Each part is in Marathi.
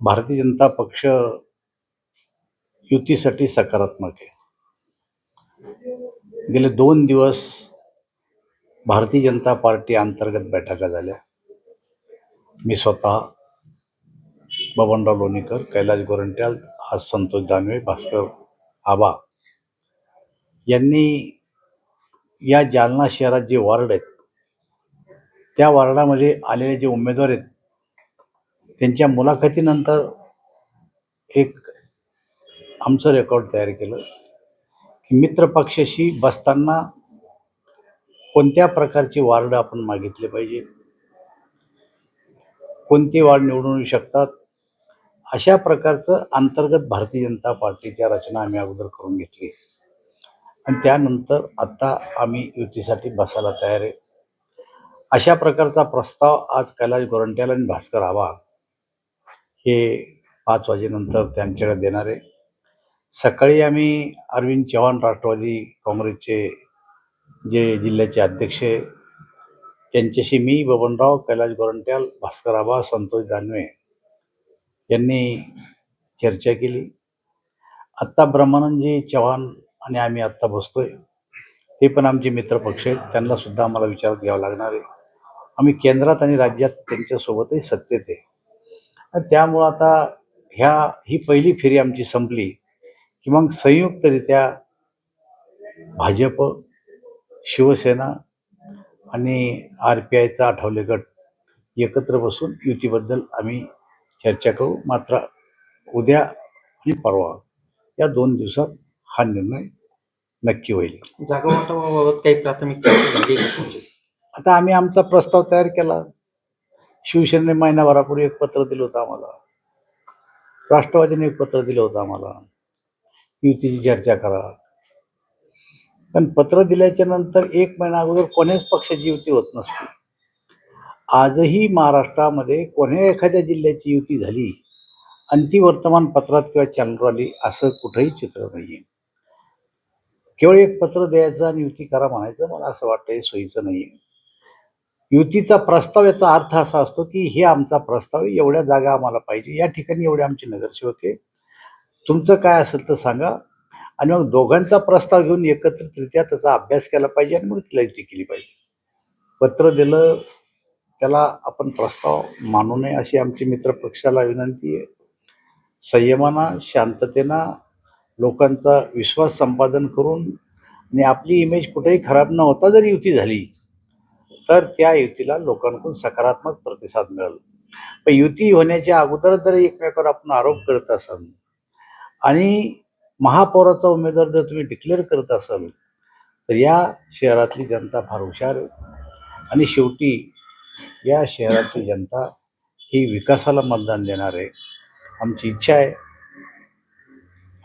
भारतीय जनता पक्ष युतीसाठी सकारात्मक आहे. गेले दोन दिवस भारतीय जनता पार्टी अंतर्गत बैठका झाल्या. मी स्वतः बबनराव लोणीकर कैलाश गोरंट्याल आज संतोष दानवे भास्कर आबा यांनी या जालना शहरात जे वार्ड आहेत त्या वार्डामध्ये आलेले जे उमेदवार आहेत त्यांच्या मुलाखतीनंतर एक आमचं रेकॉर्ड तयार केलं की मित्रपक्षाशी बसताना कोणत्या प्रकारची वार्ड आपण मागितले पाहिजे कोणती वार्ड निवडून येऊ शकतात अशा प्रकारचं अंतर्गत भारतीय जनता पार्टीच्या रचना आम्ही अगोदर करून घेतली. आणि त्यानंतर आत्ता आम्ही युतीसाठी बसायला तयार आहे. अशा प्रकारचा प्रस्ताव आज कैलाश गोरंट्याल आणि भास्कर आवा हे पाच वाजेनंतर त्यांच्याकडे देणार आहे. सकाळी आम्ही अरविंद चव्हाण राष्ट्रवादी काँग्रेसचे जे जिल्ह्याचे अध्यक्ष आहे त्यांच्याशी मी बबनराव कैलाश गोरंट्याल भास्कर आबा संतोष दानवे यांनी चर्चा केली. आत्ता ब्रह्मानंदजी चव्हाण आणि आम्ही आत्ता बसतोय. ते पण आमचे मित्रपक्ष आहेत. त्यांनासुद्धा आम्हाला विचारात घ्यावं लागणार आहे. आम्ही केंद्रात आणि राज्यात त्यांच्यासोबतही सत्तेत आहे. त्यामुळं आता ह्या ही पहिली फेरी आमची संपली की मग संयुक्तरित्या भाजप शिवसेना आणि आर पी आयचा आठवले गट एकत्र बसून युतीबद्दल आम्ही चर्चा करू. मात्र उद्या आणि परवा या दोन दिवसात हा निर्णय नक्की होईल. जागा वाटपाबाबत काही प्राथमिक आता आम्ही आमचा प्रस्ताव तयार केला. शिवसेनेने महिनाभरापूर्वी एक पत्र दिलं होतं आम्हाला. राष्ट्रवादीने एक पत्र दिलं होतं आम्हाला. युतीची चर्चा करा. पण पत्र दिल्याच्या नंतर एक महिना अगोदर कोण्याच पक्षाची युती होत नसते. आजही महाराष्ट्रामध्ये कोण्या एखाद्या जिल्ह्याची युती झाली आणि ती वर्तमानपत्रात किंवा चॅनलवर आली असं कुठंही चित्र नाही केवळ एक पत्र द्यायचं आणि युती करा म्हणायचं मला असं वाटतं हे सोयीचं नाही आहे युतीचा प्रस्ताव याचा अर्थ असा असतो की हे आमचा प्रस्ताव एवढ्या जागा आम्हाला पाहिजे. या ठिकाणी एवढे आमचे नगरसेवक आहे तुमचं काय असेल तर सांगा. आणि मग दोघांचा प्रस्ताव घेऊन एकत्रितरित्या त्याचा अभ्यास केला पाहिजे आणि मग तिला युती केली पाहिजे. पत्र दिलं त्याला आपण प्रस्ताव मानू नये अशी आमची मित्रपक्षाला विनंती आहे. संयमानं शांततेनं लोकांचा विश्वास संपादन करून आणि आपली इमेज कुठेही खराब न होता जर युती झाली. तर त्या युतीला लोकांकडून सकारात्मक प्रतिसाद मिळेल. पण युती होण्याच्या अगोदर जर एकमेकावर आपण आरोप करत असाल. आणि महापौराचा उमेदवार जर तुम्ही डिक्लेअर करत असाल तर या शहरातली जनता फार हुशार आहे. आणि शेवटी या शहरातली जनता ही विकासाला मतदान देणार आहे. आमची इच्छा आहे.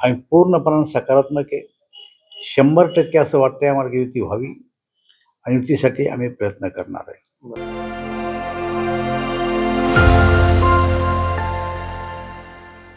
आम्ही पूर्णपणे सकारात्मक आहे. शंभर टक्के असं वाटतं आम्हाला युती व्हावी. आणि युतीसाठी आम्ही प्रयत्न करणार आहे.